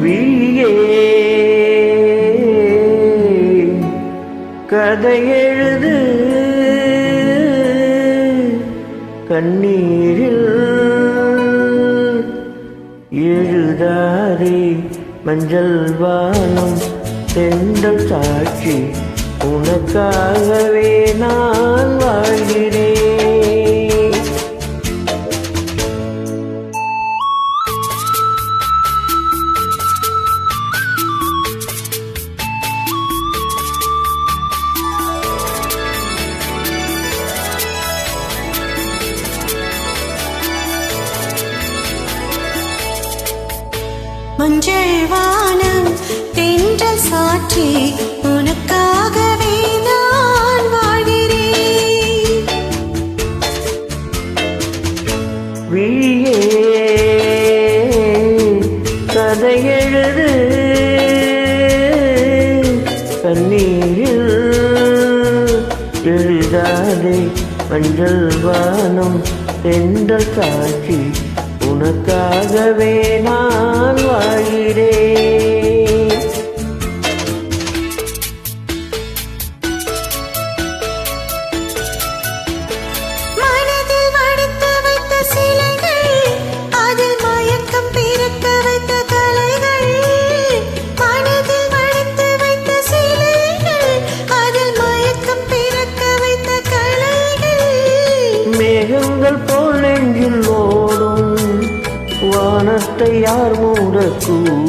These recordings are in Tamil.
விழியே கதை எழுது. கண்ணீரில் எழுதாரே மஞ்சள் வானம் தெண்டல் சாட்சி உனக்காகவே நான் மஞ்சள் வானம் தென்றல் சாற்றி உனக்காகவே நான் வாழ்கிறேன். விழியே கதை எழுது கண்ணீரில் எழுதாதே மஞ்சள் வானம் தென்றல் சாட்சி உனக்காகவே நான் வாழி வானத்தை யார் மூடக்கூடும்.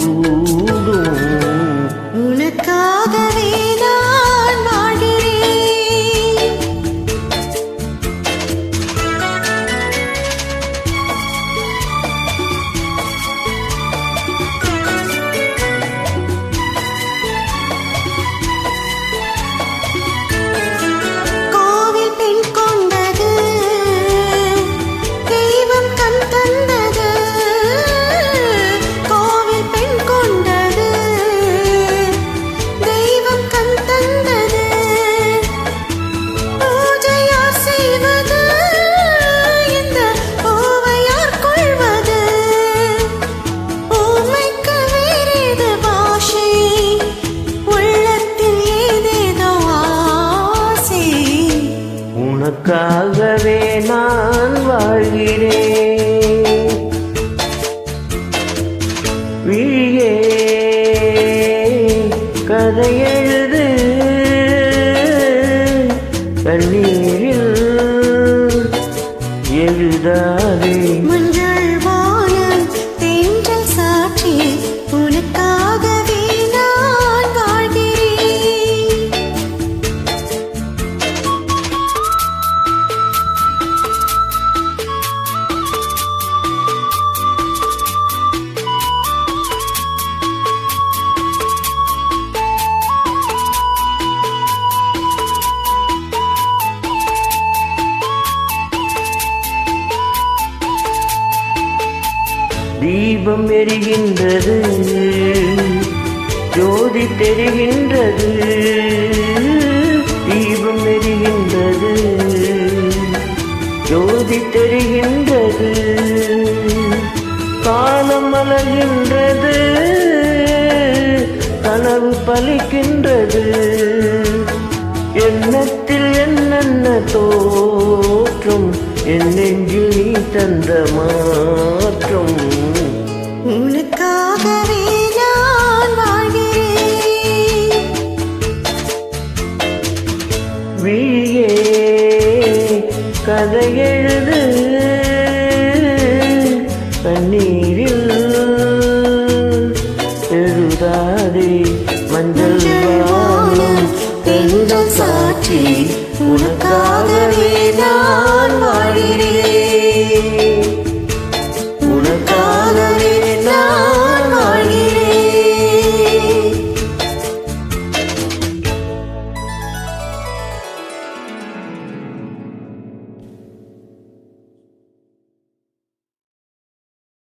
உனக்காகவே நான் வாழ்கிறேன். விழியே கதையெழுது கண்ணீரில் எழுதாதே. தீபம் எரிகின்றது. ஜோதி தெரிகின்றது. தீபம் எரிகின்றது. ஜோதி தெரிகின்றது. காலம் அலகின்றது. கனவு பலிக்கின்றது. எண்ணத்தில் என்னென்ன தோற்றும்? என் நெஞ்சில் நீ தந்த மாற்றம். கதை எழுது.